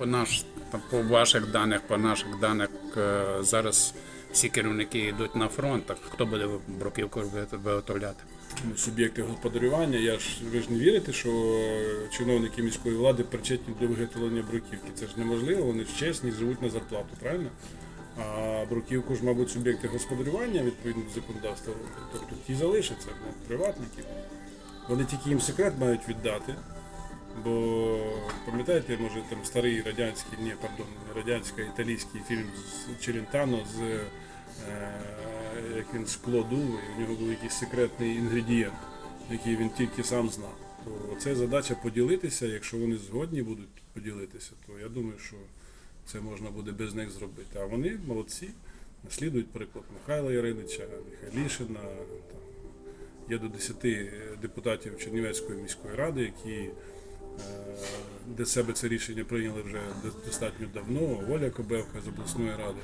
По наш по ваших даних, по наших даних е, зараз всі керівники йдуть на фронт. Так хто буде бруківку виготовляти? ну, суб'єкти господарювання. Я ж ви ж не вірите, що чиновники міської влади причетні до виготовлення бруківки. Це ж неможливо, вони ж чесні, живуть на зарплату, правильно? А бруківку ж, мабуть, суб'єкти господарювання відповідно до законодавства, тобто ті залишаться, ну, приватники. Вони тільки їм секрет мають віддати. Бо пам'ятаєте, може там старий радянський, ні, пардон, не радянський, а італійський фільм з Челентано з е, як він скло дув, і в нього був якийсь секретний інгредієнт, який він тільки сам знав. То це задача поділитися. Якщо вони згодні будуть поділитися, то я думаю, що це можна буде без них зробити. А вони молодці, наслідують приклад Михайла Яринича, Михайлішина. Є до 10 депутатів Чернівецької міської ради, які для себе це рішення прийняли вже достатньо давно. Оля Кобевка з обласної ради.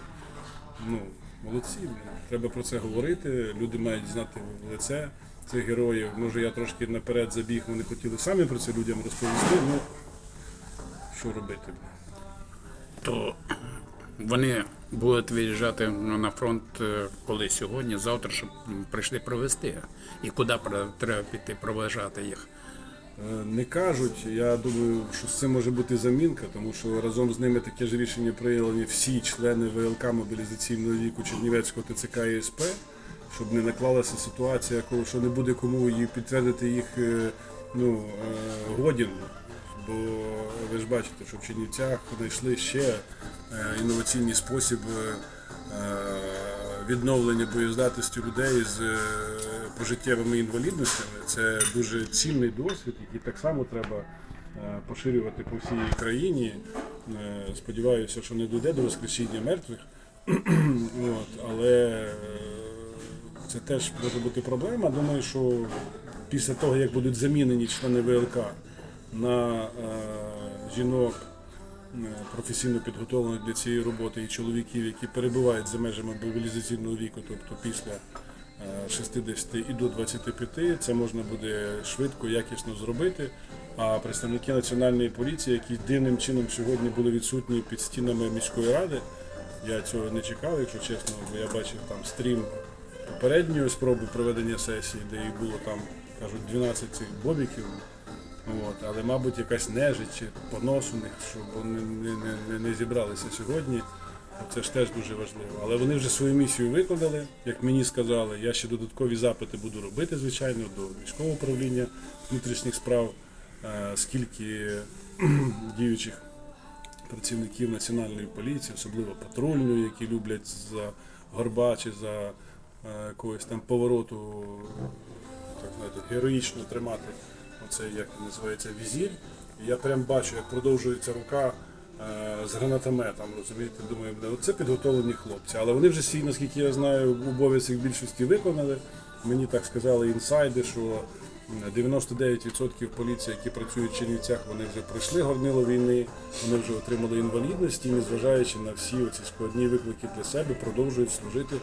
Ну, молодці, треба про це говорити. Люди мають знати в лице цих героїв. Може, я трошки наперед забіг, вони хотіли самі про це людям розповісти. Ну що робити? То вони будуть виїжджати ну, на фронт е, коли сьогодні, завтра, щоб прийшли провести. І куди треба піти проважати їх. Е, Не кажуть, я думаю, що з цим може бути замінка, тому що разом з ними таке ж рішення прийняли всі члени ВЛК мобілізаційного віку Чернівецького ТЦК і СП, щоб не наклалася ситуація, коли що не буде кому її підтвердити їх е, ну, е, годін. Бо ви ж бачите, що в Чернівцях знайшли ще інноваційний спосіб відновлення боєздатності людей з е, пожиттєвими інвалідностями. Це дуже цінний досвід, який так само треба е, поширювати по всій країні. Е, Сподіваюся, що не дійде до воскресіння мертвих. От, але це теж може бути проблема. Думаю, що після того, як будуть замінені члени ВЛК на жінок професійно підготовлених для цієї роботи і чоловіків, які перебувають за межами мобілізаційного віку, тобто після е, 60 і до 25, це можна буде швидко, якісно зробити. А представники національної поліції, які дивним чином сьогодні були відсутні під стінами міської ради, я цього не чекав, якщо чесно, бо я бачив там стрім попередньої спроби проведення сесії, де їх було там, кажуть, 12 цих бобіків. От, але, мабуть, якась нежить чи понос у них, щоб вони не, не, не, зібралися сьогодні. Це ж теж дуже важливо. Але вони вже свою місію виконали, як мені сказали. Я ще додаткові запити буду робити, звичайно, до військового управління внутрішніх справ, е, скільки діючих працівників національної поліції, особливо патрульної, які люблять за горба чи за е, якогось там повороту так знаєте, героїчно тримати оцей, як він називається, візір. Я прям бачу, як продовжується рука е, з гранатометом, розумієте, думаю, «Бля, оце підготовлені хлопці. Але вони вже свій, наскільки я знаю, обов'язок більшості виконали. Мені так сказали інсайди, що 99% поліції, які працюють в Чернівцях, вони вже пройшли горнило війни, вони вже отримали інвалідності, і незважаючи на всі оці складні виклики для себе, продовжують служити